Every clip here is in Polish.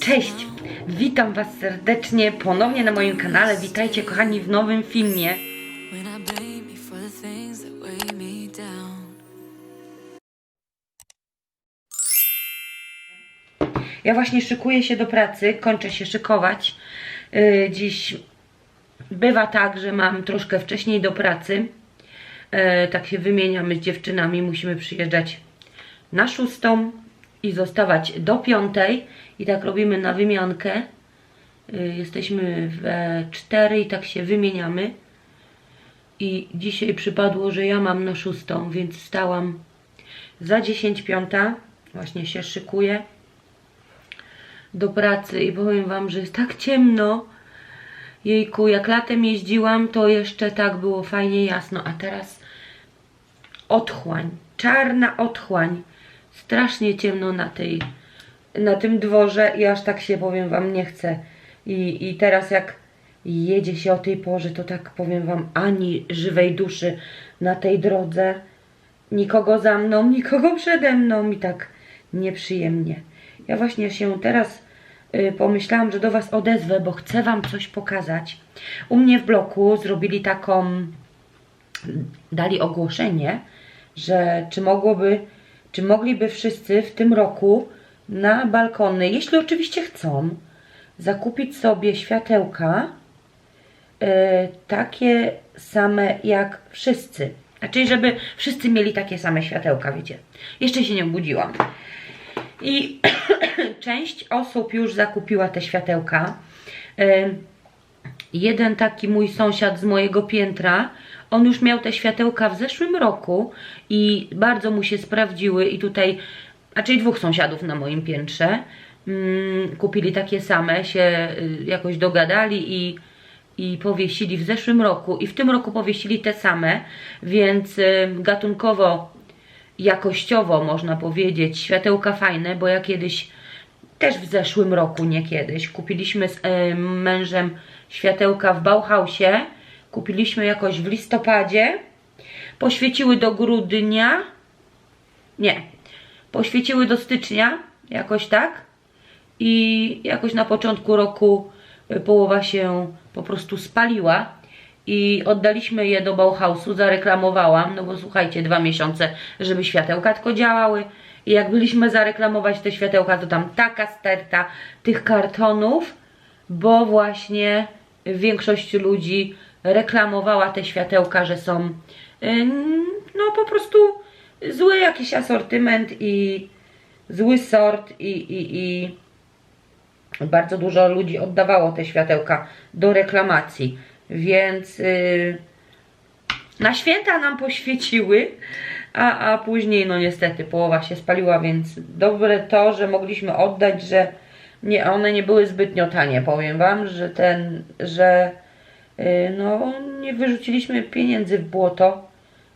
Cześć! Witam Was serdecznie ponownie na moim kanale. Witajcie kochani w nowym filmie. Ja właśnie szykuję się do pracy, kończę się szykować. Yy, dziś bywa tak, że mam troszkę wcześniej do pracy. Yy, tak się wymieniamy z dziewczynami. Musimy przyjeżdżać na szóstą i zostawać do piątej. I tak robimy na wymiankę. Yy, jesteśmy we cztery i tak się wymieniamy. I dzisiaj przypadło, że ja mam na szóstą, więc stałam za 10 piąta. Właśnie się szykuję do pracy i powiem wam, że jest tak ciemno. Jejku, jak latem jeździłam, to jeszcze tak było fajnie jasno, a teraz otchłań, czarna otchłań. Strasznie ciemno na tej, na tym dworze i aż tak się powiem wam nie chce. I, I teraz jak jedzie się o tej porze, to tak powiem wam, ani żywej duszy na tej drodze. Nikogo za mną, nikogo przede mną i tak nieprzyjemnie. Ja właśnie się teraz y, pomyślałam, że do Was odezwę, bo chcę Wam coś pokazać. U mnie w bloku zrobili taką, dali ogłoszenie, że czy mogłoby, czy mogliby wszyscy w tym roku na balkony, jeśli oczywiście chcą, zakupić sobie światełka y, takie same jak wszyscy. Znaczy, żeby wszyscy mieli takie same światełka, wiecie. Jeszcze się nie obudziłam. I część osób już zakupiła te światełka. Ym, Jeden taki mój sąsiad z mojego piętra, on już miał te światełka w zeszłym roku i bardzo mu się sprawdziły i tutaj, raczej dwóch sąsiadów na moim piętrze mm, kupili takie same, się y, jakoś dogadali i, i powiesili w zeszłym roku i w tym roku powiesili te same, więc y, gatunkowo jakościowo można powiedzieć, światełka fajne, bo ja kiedyś, też w zeszłym roku, nie kiedyś, kupiliśmy z e, mężem światełka w Bauhausie, kupiliśmy jakoś w listopadzie, poświeciły do grudnia, nie, poświeciły do stycznia, jakoś tak, i jakoś na początku roku y, połowa się po prostu spaliła. I oddaliśmy je do Bauhausu, zareklamowałam, no bo słuchajcie, dwa miesiące, żeby światełka tylko działały. I jak byliśmy zareklamować te światełka, to tam taka sterta tych kartonów, bo właśnie większość ludzi reklamowała te światełka, że są y, no po prostu zły jakiś asortyment i zły sort i, i, i bardzo dużo ludzi oddawało te światełka do reklamacji, więc yy, na święta nam poświeciły, a, a później no niestety połowa się spaliła, więc dobre to, że mogliśmy oddać, że nie, one nie były zbytnio tanie, powiem wam, że ten, że no nie wyrzuciliśmy pieniędzy w błoto,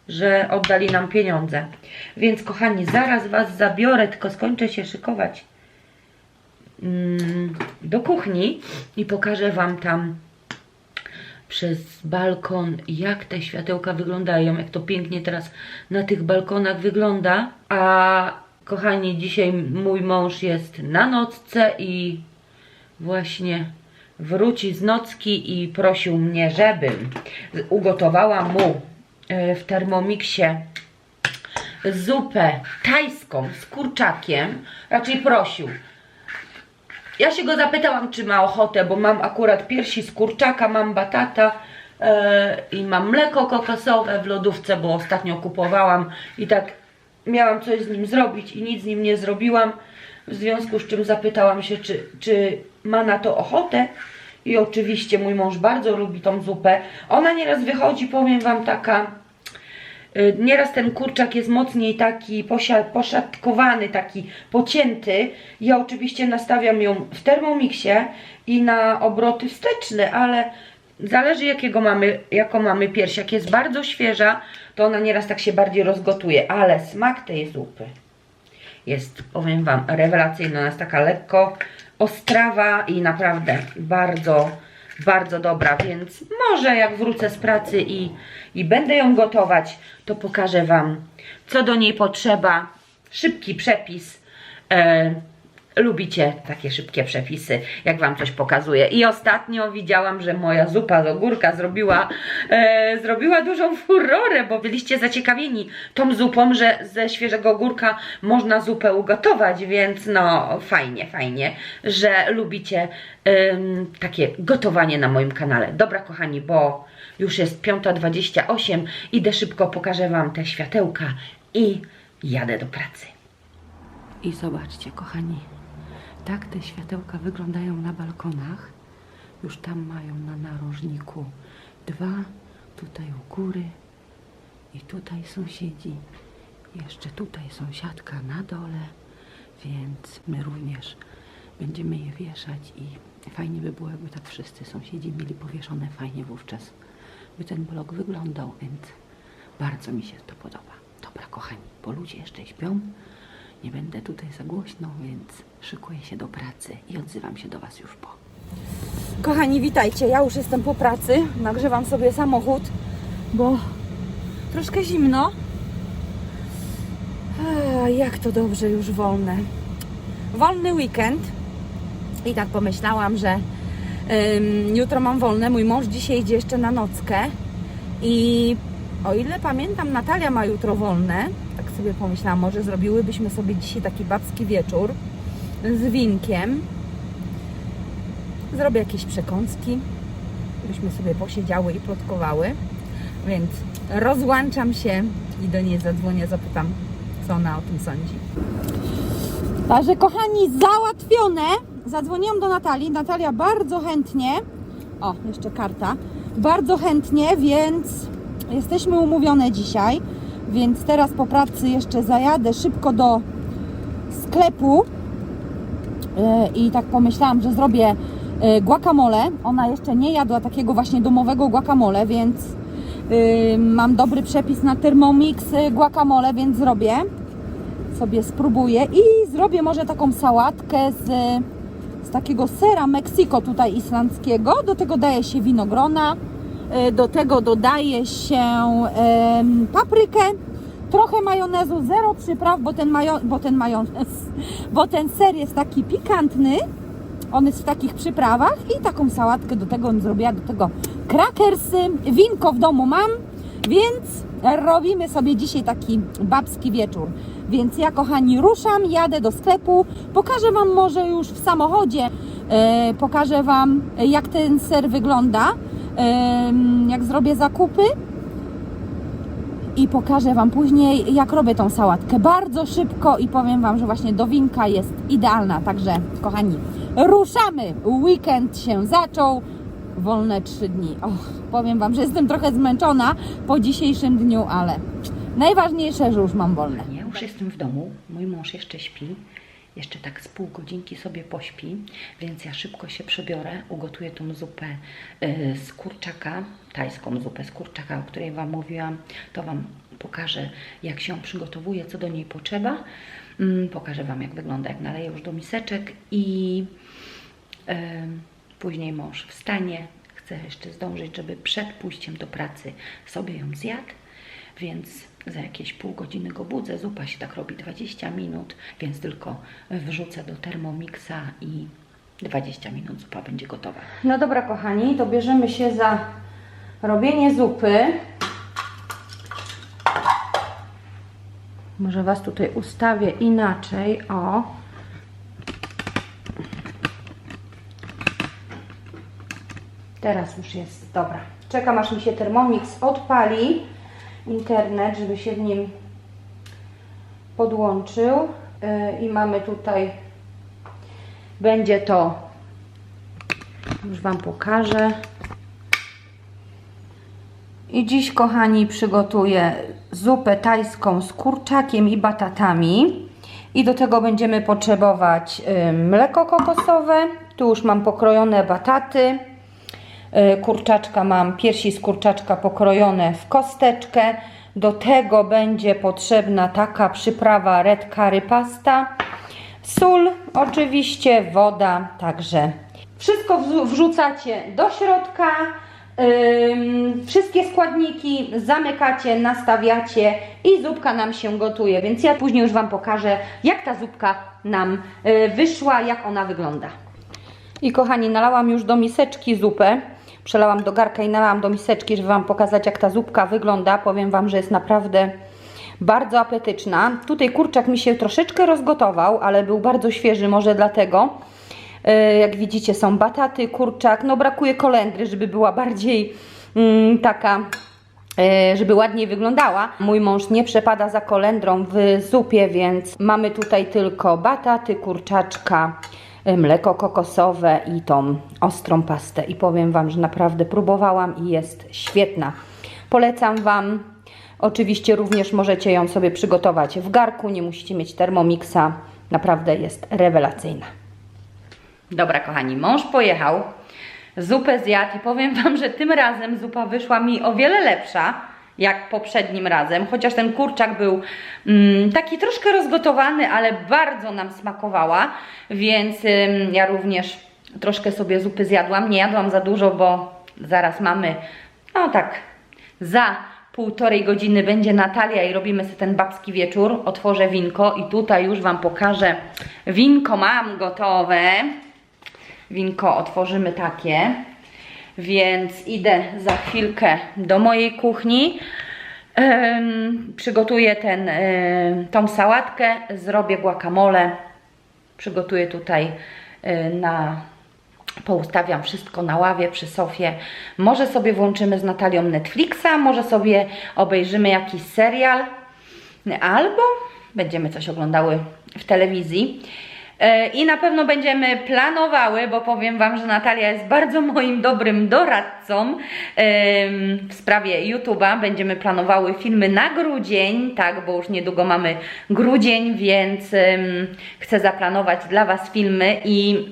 że oddali nam pieniądze. Więc kochani, zaraz was zabiorę, tylko skończę się szykować mm, do kuchni i pokażę Wam tam przez balkon, jak te światełka wyglądają, jak to pięknie teraz na tych balkonach wygląda. A kochani, dzisiaj mój mąż jest na nocce i właśnie wróci z nocki i prosił mnie, żebym ugotowała mu e, w Thermomixie zupę tajską z kurczakiem. Raczej prosił. Ja się go zapytałam, czy ma ochotę, bo mam akurat piersi z kurczaka, mam batata e, i mam mleko kokosowe w lodówce, bo ostatnio kupowałam i tak miałam coś z nim zrobić i nic z nim nie zrobiłam. W związku z czym zapytałam się, czy, czy ma na to ochotę. I oczywiście mój mąż bardzo lubi tą zupę. Ona nieraz wychodzi, powiem wam, taka Y, Nieraz ten kurczak jest mocniej taki poszatkowany, taki pocięty. Ja oczywiście nastawiam ją w termomiksie i na obroty wsteczne, ale zależy jakiego mamy, jaką mamy pierś. Jak jest bardzo świeża, to ona nieraz tak się bardziej rozgotuje, ale smak tej zupy jest, powiem Wam, rewelacyjna. Ona jest taka lekko ostrawa i naprawdę bardzo, bardzo dobra, więc może jak wrócę z pracy i, i będę ją gotować, to pokażę Wam, co do niej potrzeba. Szybki przepis. E, lubicie takie szybkie przepisy, jak Wam coś pokazuję. I ostatnio widziałam, że moja zupa z ogórka zrobiła, e, zrobiła dużą furorę, bo byliście zaciekawieni tą zupą, że ze świeżego ogórka można zupę ugotować, więc no fajnie, fajnie, że lubicie em, takie gotowanie na moim kanale. Dobra, kochani, bo już jest 5.28, idę szybko, pokażę Wam te światełka i jadę do pracy. I zobaczcie, kochani, tak te światełka wyglądają na balkonach. Już tam mają na narożniku dwa, tutaj u góry i tutaj sąsiedzi. Jeszcze tutaj sąsiadka na dole, więc my również będziemy je wieszać i fajnie by było, jakby tak wszyscy sąsiedzi mieli powieszone fajnie wówczas, by ten blok wyglądał, więc bardzo mi się to podoba. Dobra, kochani, bo ludzie jeszcze śpią, nie będę tutaj za głośno, więc szykuję się do pracy i odzywam się do Was już po. Kochani, witajcie. Ja już jestem po pracy. Nagrzewam sobie samochód, bo troszkę zimno. A, jak to dobrze, już wolne. Wolny weekend. I tak pomyślałam, że ym, jutro mam wolne. Mój mąż dzisiaj idzie jeszcze na nockę. I o ile pamiętam, Natalia ma jutro wolne. Tak sobie pomyślałam, może zrobiłybyśmy sobie dzisiaj taki babski wieczór z winkiem zrobię jakieś przekąski, byśmy sobie posiedziały i plotkowały. Więc rozłączam się i do niej zadzwonię, zapytam, co ona o tym sądzi. Także kochani, załatwione. Zadzwoniłam do Natalii. Natalia bardzo chętnie. O, jeszcze karta. Bardzo chętnie, więc jesteśmy umówione dzisiaj. Więc teraz po pracy jeszcze zajadę szybko do sklepu i tak pomyślałam, że zrobię e, guacamole. Ona jeszcze nie jadła takiego właśnie domowego guacamole, więc y, mam dobry przepis na Thermomix y, guacamole, więc zrobię. Sobie spróbuję i zrobię może taką sałatkę z, z takiego sera Mexico tutaj islandzkiego. Do tego daje się winogrona, y, do tego dodaje się paprykę, trochę majonezu, zero przypraw, bo ten, majo, bo ten majonez, bo ten ser jest taki pikantny. On jest w takich przyprawach i taką sałatkę do tego bym zrobiła, do tego krakersy, winko w domu mam, więc robimy sobie dzisiaj taki babski wieczór. Więc ja kochani ruszam, jadę do sklepu, pokażę Wam może już w samochodzie, e, pokażę Wam jak ten ser wygląda, e, jak zrobię zakupy i pokażę Wam później, jak robię tą sałatkę. Bardzo szybko i powiem Wam, że właśnie do winka jest idealna. Także, kochani, ruszamy! Weekend się zaczął. Wolne trzy dni. Och, powiem Wam, że jestem trochę zmęczona po dzisiejszym dniu, ale najważniejsze, że już mam wolne. Ja już jestem w domu, mój mąż jeszcze śpi. Jeszcze tak z pół godzinki sobie pośpi, więc ja szybko się przebiorę, ugotuję tą zupę y, z kurczaka, tajską zupę z kurczaka, o której Wam mówiłam. To Wam pokażę, jak się przygotowuje, co do niej potrzeba. Mm, Pokażę Wam, jak wygląda, jak naleję już do miseczek i y, później mąż wstanie. Chcę jeszcze zdążyć, żeby przed pójściem do pracy sobie ją zjadł więc za jakieś pół godziny go budzę. Zupa się tak robi 20 minut, więc tylko wrzucę do Thermomixa i 20 minut zupa będzie gotowa. No dobra, kochani, to bierzemy się za robienie zupy. Może Was tutaj ustawię inaczej. O. Teraz już jest dobra. Czekam aż mi się Thermomix odpali. Internet, żeby się w nim podłączył. Yy, I mamy tutaj, będzie to już Wam pokażę. I dziś, kochani, przygotuję zupę tajską z kurczakiem i batatami. I do tego będziemy potrzebować y, mleko kokosowe. Tu już mam pokrojone bataty. Y, Kurczaczka mam, piersi z kurczaczka pokrojone w kosteczkę. Do tego będzie potrzebna taka przyprawa red curry pasta. Sól, oczywiście, woda, także wszystko wrzu- wrzucacie do środka, wszystkie składniki zamykacie, nastawiacie i zupka nam się gotuje, więc ja później już Wam pokażę, jak ta zupka nam y, wyszła, jak ona wygląda. I kochani, nalałam już do miseczki zupę. Przelałam do garka i nalałam do miseczki, żeby Wam pokazać, jak ta zupka wygląda. Powiem Wam, że jest naprawdę bardzo apetyczna. Tutaj kurczak mi się troszeczkę rozgotował, ale był bardzo świeży, może dlatego. E, Jak widzicie, są bataty, kurczak. No brakuje kolendry, żeby była bardziej mm, taka e, żeby ładniej wyglądała. Mój mąż nie przepada za kolendrą w zupie, więc mamy tutaj tylko bataty, kurczaczka, mleko kokosowe i tą ostrą pastę. I powiem Wam, że naprawdę próbowałam i jest świetna. Polecam Wam. Oczywiście również możecie ją sobie przygotować w garku, nie musicie mieć Thermomixa. Naprawdę jest rewelacyjna. Dobra, kochani, mąż pojechał, zupę zjadł i powiem Wam, że tym razem zupa wyszła mi o wiele lepsza jak poprzednim razem, chociaż ten kurczak był mm, taki troszkę rozgotowany, ale bardzo nam smakowała, więc ja również troszkę sobie zupy zjadłam. Nie jadłam za dużo, bo zaraz mamy, no tak, za półtorej godziny będzie Natalia i robimy sobie ten babski wieczór. Otworzę winko i tutaj już Wam pokażę. Winko mam gotowe. Winko otworzymy takie. Więc idę za chwilkę do mojej kuchni. Przygotuję ten, tą sałatkę, zrobię guacamole. Przygotuję tutaj e, na poustawiam wszystko na ławie przy sofie. Może sobie włączymy z Natalią Netflixa, może sobie obejrzymy jakiś serial, albo będziemy coś oglądały w telewizji. E, I na pewno będziemy planowały, bo powiem Wam, że Natalia jest bardzo moim dobrym doradcą em, w sprawie YouTube'a. Będziemy planowały filmy na grudzień, tak, bo już niedługo mamy grudzień, więc chcę zaplanować dla Was filmy i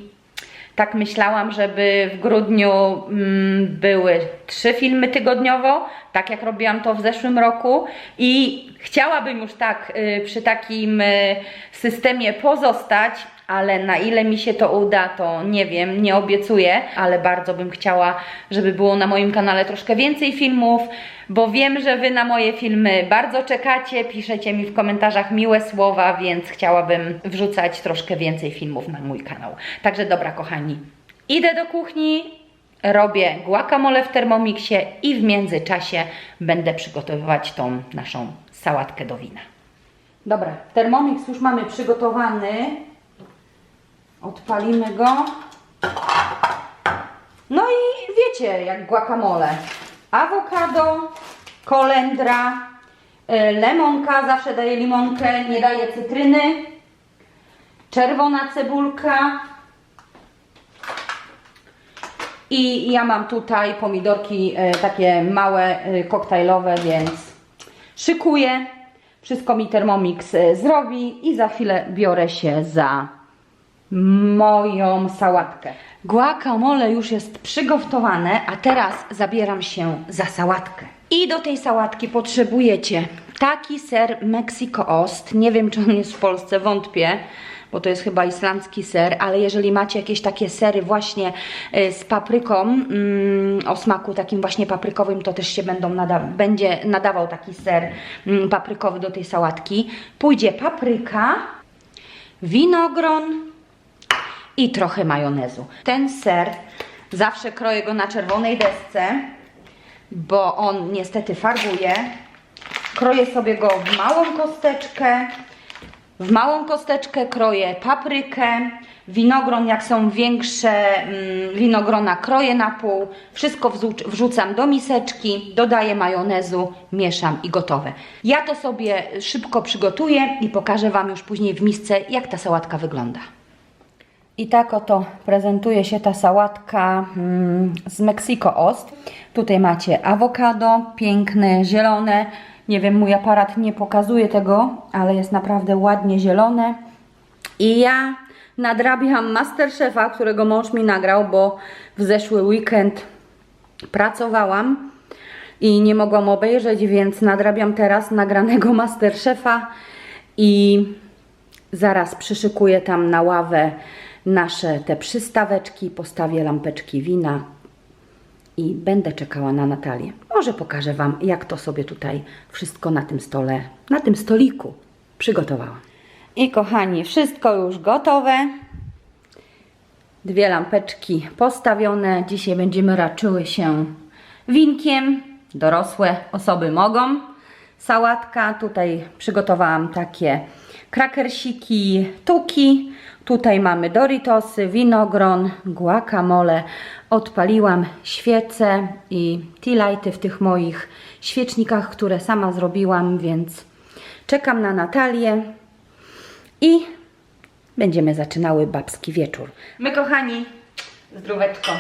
tak myślałam, żeby w grudniu mm, były trzy filmy tygodniowo, tak jak robiłam to w zeszłym roku i chciałabym już tak y, przy takim y, systemie pozostać, ale na ile mi się to uda, to nie wiem, nie obiecuję, ale bardzo bym chciała, żeby było na moim kanale troszkę więcej filmów, bo wiem, że Wy na moje filmy bardzo czekacie, piszecie mi w komentarzach miłe słowa, więc chciałabym wrzucać troszkę więcej filmów na mój kanał. Także dobra, kochani, idę do kuchni, robię guacamole w Thermomixie i w międzyczasie będę przygotowywać tą naszą sałatkę do wina. Dobra, Thermomix już mamy przygotowany. Odpalimy go. No i wiecie, jak guacamole. Awokado, kolendra, y, lemonka, zawsze daję limonkę, nie daję cytryny. Czerwona cebulka. I ja mam tutaj pomidorki y, takie małe, y, koktajlowe, więc szykuję. Wszystko mi Thermomix zrobi i za chwilę biorę się za moją sałatkę. Guacamole już jest przygotowane, a teraz zabieram się za sałatkę. I do tej sałatki potrzebujecie taki ser Mexico Ost. Nie wiem, czy on jest w Polsce, wątpię, bo to jest chyba islandzki ser, ale jeżeli macie jakieś takie sery właśnie y, z papryką, mm, o smaku takim właśnie paprykowym, to też się będą nada będzie nadawał taki ser mm, paprykowy do tej sałatki. Pójdzie papryka, winogron, i trochę majonezu. Ten ser zawsze kroję go na czerwonej desce, bo on niestety farbuje. Kroję sobie go w małą kosteczkę. W małą kosteczkę kroję paprykę, winogron, jak są większe mm, winogrona, kroję na pół. Wszystko wrzuc- wrzucam do miseczki, dodaję majonezu, mieszam i gotowe. Ja to sobie szybko przygotuję i pokażę Wam już później w misce, jak ta sałatka wygląda. I tak oto prezentuje się ta sałatka mm, z Mexico Ost. Tutaj macie awokado, piękne, zielone. Nie wiem, mój aparat nie pokazuje tego, ale jest naprawdę ładnie zielone. I ja nadrabiam Masterchefa, którego mąż mi nagrał, bo w zeszły weekend pracowałam i nie mogłam obejrzeć, więc nadrabiam teraz nagranego Masterchefa i zaraz przyszykuję tam na ławę nasze te przystaweczki, postawię lampeczki wina i będę czekała na Natalię. Może pokażę Wam, jak to sobie tutaj wszystko na tym stole, na tym stoliku przygotowałam. I kochani, wszystko już gotowe. Dwie lampeczki postawione. Dzisiaj będziemy raczyły się winkiem. Dorosłe osoby mogą. Sałatka. Tutaj przygotowałam takie krakersiki, tuki. Tutaj mamy Doritosy, winogron, guacamole. Odpaliłam świece i tea w tych moich świecznikach, które sama zrobiłam, więc czekam na Natalię i będziemy zaczynały babski wieczór. My, kochani, zdróweczko,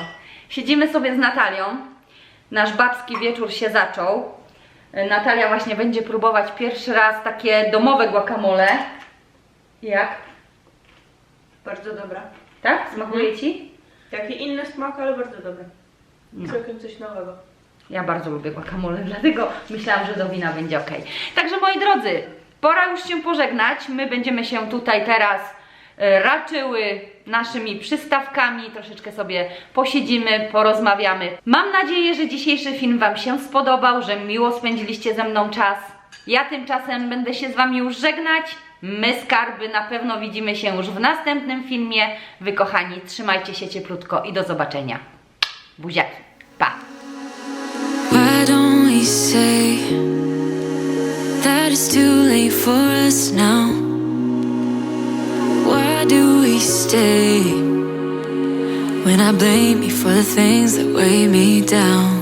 siedzimy sobie z Natalią. Nasz babski wieczór się zaczął. Natalia właśnie będzie próbować pierwszy raz takie domowe guacamole. Jak? Bardzo dobra. Tak? Smakuje Ci? Taki inny smak, ale bardzo dobry. Całkiem coś nowego. Ja bardzo lubię guacamole, dlatego myślałam, że do wina będzie ok. Także moi drodzy, pora już się pożegnać. My będziemy się tutaj teraz e, raczyły naszymi przystawkami, troszeczkę sobie posiedzimy, porozmawiamy. Mam nadzieję, że dzisiejszy film Wam się spodobał, że miło spędziliście ze mną czas. Ja tymczasem będę się z Wami już żegnać. My skarby na pewno widzimy się już w następnym filmie. Wy kochani, trzymajcie się cieplutko i do zobaczenia. Buziaki. Pa! When I blame you for the things that weigh me down?